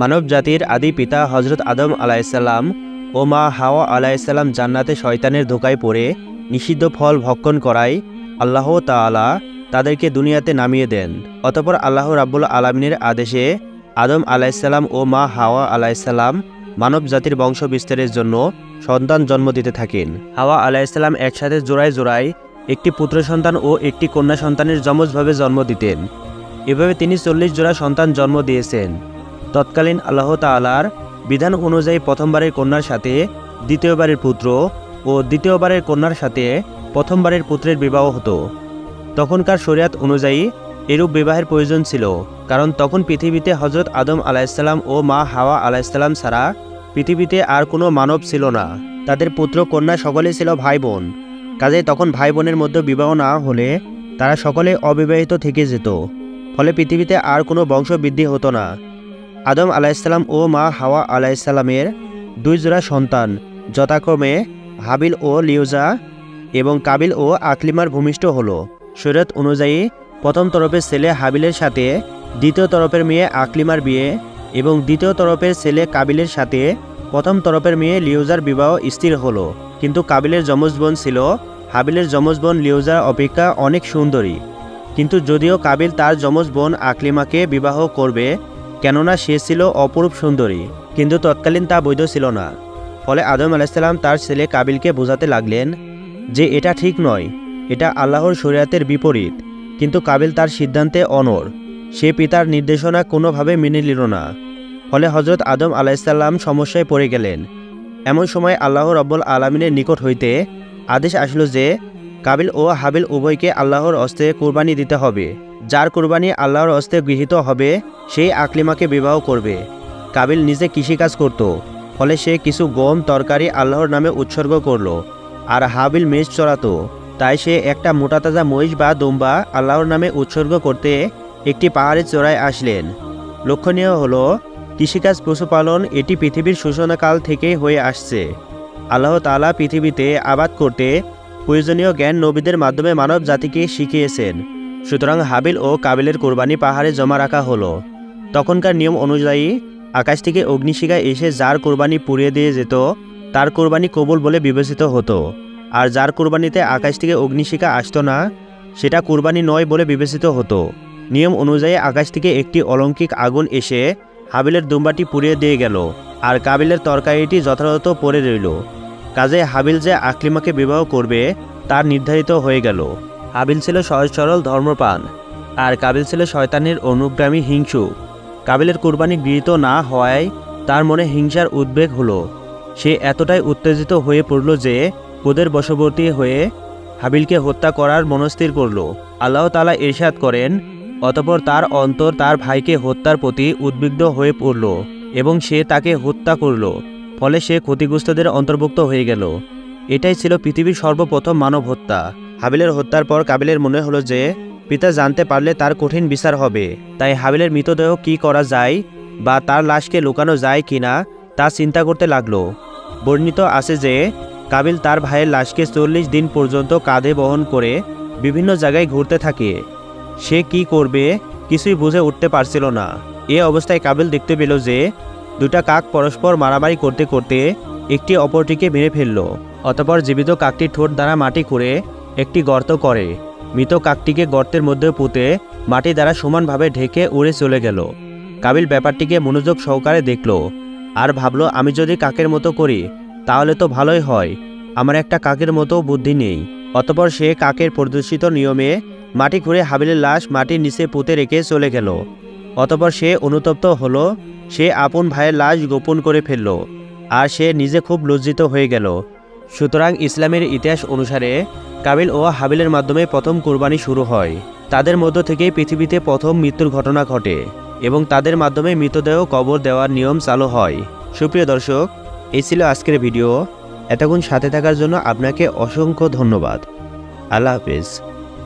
মানব জাতির আদি পিতা হজরত আদম আলাইসাল্লাম ও মা হাওয়া আলাইসাল্লাম জান্নাতে শয়তানের ধোকায় পড়ে নিষিদ্ধ ফল ভক্ষণ করায় আল্লাহ তাআলা তাদেরকে দুনিয়াতে নামিয়ে দেন। অতপর আল্লাহ রাব্বুল আলমিনের আদেশে আদম আলাইসাল্লাম ও মা হাওয়া আলাইসাল্লাম মানব জাতির বংশ বিস্তারের জন্য সন্তান জন্ম দিতে থাকেন। হাওয়া আলাইসাল্লাম একসাথে জোড়ায় জোড়ায় একটি পুত্র সন্তান ও একটি কন্যা সন্তানের যমজভাবে জন্ম দিতেন। এভাবে তিনি চল্লিশ জোড়া সন্তান জন্ম দিয়েছেন। তৎকালীন আল্লাহ তাআলার বিধান অনুযায়ী প্রথমবারের কন্যার সাথে, দ্বিতীয়বারের পুত্র ও দ্বিতীয়বারের কন্যার সাথে প্রথমবারের পুত্রের বিবাহ হতো। তখনকার শরিয়াত অনুযায়ী এরূপ বিবাহের প্রয়োজন ছিল, কারণ তখন পৃথিবীতে হজরত আদম আলাইসাল্লাম ও মা হাওয়া আলাইসাল্লাম ছাড়া পৃথিবীতে আর কোনো মানব ছিল না। তাদের পুত্র কন্যা সকলেই ছিল ভাই বোন কাজে তখন ভাই বোনের মধ্যে বিবাহ না হলে তারা সকলে অবিবাহিত থেকে যেত, ফলে পৃথিবীতে আর কোনো বংশবৃদ্ধি হতো না। আদম আলাইসাল্লাম ও মা হাওয়া আলাইসাল্লামের দুই জোড়া সন্তান, যথাক্রমে হাবিল ও লিউজা এবং কাবিল ও আকলিমার ভূমিষ্ঠ হল। শরীয়ত অনুযায়ী প্রথম তরফের ছেলে হাবিলের সাথে, দ্বিতীয় তরফের মেয়ে আকলিমার বিয়ে এবং দ্বিতীয় তরফের ছেলে কাবিলের সাথে প্রথম তরফের মেয়ে লিউজার বিবাহ স্থির হলো। কিন্তু কাবিলের যমজ বোন ছিল, হাবিলের যমজ বোন লিউজার অপেক্ষা অনেক সুন্দরী। কিন্তু যদিও কাবিল তার যমজ বোন আকলিমাকে বিবাহ করবে কেননা সে ছিল অপরূপ সুন্দরী, কিন্তু তৎকালীন তা বৈধ ছিল না। ফলে আদম আলাইসাল্লাম তার ছেলে কাবিলকে বোঝাতে লাগলেন যে এটা ঠিক নয়, এটা আল্লাহর শরিয়াতের বিপরীত। কিন্তু কাবিল তার সিদ্ধান্তে অনর সে পিতার নির্দেশনা কোনোভাবে মেনে নিল না। ফলে হজরত আদম আলাইসাল্লাম সমস্যায় পড়ে গেলেন। এমন সময় আল্লাহ রব্বুল আলমিনের নিকট হইতে আদেশ আসলো যে কাবিল ও হাবিল উভয়কে আল্লাহর অস্তে কোরবানি দিতে হবে। যার কোরবানি আল্লাহর অস্তে গৃহীত হবে, সেই আকলিমাকে বিবাহ করবে। কাবিল নিজে কৃষিকাজ করত, ফলে সে কিছু গম তরকারি আল্লাহর নামে উৎসর্গ করল। আর হাবিল মেষ চড়াতো, তাই সে একটা মোটা তাজা মহিষ বা দুম্বা আল্লাহর নামে উৎসর্গ করতে একটি পাহাড়ের চড়ায় আসলেন। লক্ষণীয় হলো, কৃষিকাজ পশুপালন এটি পৃথিবীর সূচনাকাল থেকে হয়ে আসছে। আল্লাহ তালা পৃথিবীতে আবাদ করতে প্রয়োজনীয় জ্ঞান নবীদের মাধ্যমে মানব জাতিকে শিখিয়েছেন। সুতরাং হাবিল ও কাবিলের কোরবানি পাহাড়ে জমা রাখা হলো। তখনকার নিয়ম অনুযায়ী আকাশ থেকে অগ্নিশিখা এসে যার কোরবানি পুড়িয়ে দিয়ে যেত, তার কোরবানি কবুল বলে বিবেচিত হতো। আর যার কোরবানিতে আকাশ থেকে অগ্নিশিখা আসতো না, সেটা কোরবানি নয় বলে বিবেচিত হতো। নিয়ম অনুযায়ী আকাশ থেকে একটি অলৌকিক আগুন এসে হাবিলের দুম্বাটি পুড়িয়ে দিয়ে গেল, আর কাবিলের তরকারিটি যথাযথ পড়ে রইল। কাজে হাবিল যে আকলিমাকে বিবাহ করবে, তার নির্ধারিত হয়ে গেল। হাবিল ছিল সহজ সরল ধর্মপান আর কাবিল ছিল শয়তানের অনুগ্রামী হিংসু। কাবিলের কোরবানি গৃহীত না হওয়ায় তার মনে হিংসার উদ্বেগ হলো। সে এতটাই উত্তেজিত হয়ে পড়ল যে, ক্রোধের বশবর্তী হয়ে হাবিলকে হত্যা করার মনস্থির করল। আল্লাহ তালা ইরশাদ করেন, অতপর তার অন্তর তার ভাইকে হত্যার প্রতি উদ্বিগ্ন হয়ে পড়ল এবং সে তাকে হত্যা করল। ফলে সে ক্ষতিগ্রস্তদের অন্তর্ভুক্ত হয়ে গেল। এটাই ছিল পৃথিবীর সর্বপ্রথম মানব হত্যা। হাবিলের হত্যার পর কাবিলের মনে হলো যে, পিতা জানতে পারলে তার কঠিন বিচার হবে। তাই হাবিলের মৃতদেহ কি করা যায় বা তার লাশকে লুকানো যায় কিনা তা চিন্তা করতে লাগল। বর্ণিত আছে যে, কাবিল তার ভাইয়ের লাশকে চল্লিশ দিন পর্যন্ত কাঁধে বহন করে বিভিন্ন জায়গায় ঘুরতে থাকে। সে কি করবে কিছুই বুঝে উঠতে পারছিল না। এ অবস্থায় কাবিল দেখতে পেল যে দুটা কাক পরস্পর মারামারি করতে করতে একটি অপরটিকে মেরে ফেলল। অতপর জীবিত কাকটির ঠোঁট দ্বারা মাটি খুঁড়ে একটি গর্ত করে। মৃত কাকটিকে গর্তের মধ্যে পুঁতে মাটি দ্বারা সমানভাবে ঢেকে উড়ে চলে গেল। কাবিল ব্যাপারটিকে মনোযোগ সহকারে দেখল আর ভাবলো, আমি যদি কাকের মতো করি, তাহলে তো ভালোই হয়। আমার একটা কাকের মতো বুদ্ধি নেই। অতপর সে কাকের প্রদর্শিত নিয়মে মাটি খুঁড়ে হাবিলের লাশ মাটির নিচে পুঁতে রেখে চলে গেল। অতপর সে অনুতপ্ত হলো সে আপন ভাইয়ের লাশ গোপন করে ফেলল, আর সে নিজে খুব লজ্জিত হয়ে গেল। সুতরাং ইসলামের ইতিহাস অনুসারে কাবিল ও হাবিলের মাধ্যমে প্রথম কোরবানি শুরু হয়। তাদের মধ্য থেকেই পৃথিবীতে প্রথম মৃত্যুর ঘটনা ঘটে, এবং তাদের মাধ্যমে মৃতদেহ কবর দেওয়ার নিয়ম চালু হয়। সুপ্রিয় দর্শক, এই ছিল আজকের ভিডিও। এতক্ষণ সাথে থাকার জন্য আপনাকে অসংখ্য ধন্যবাদ। আল্লাহ হাফিজ।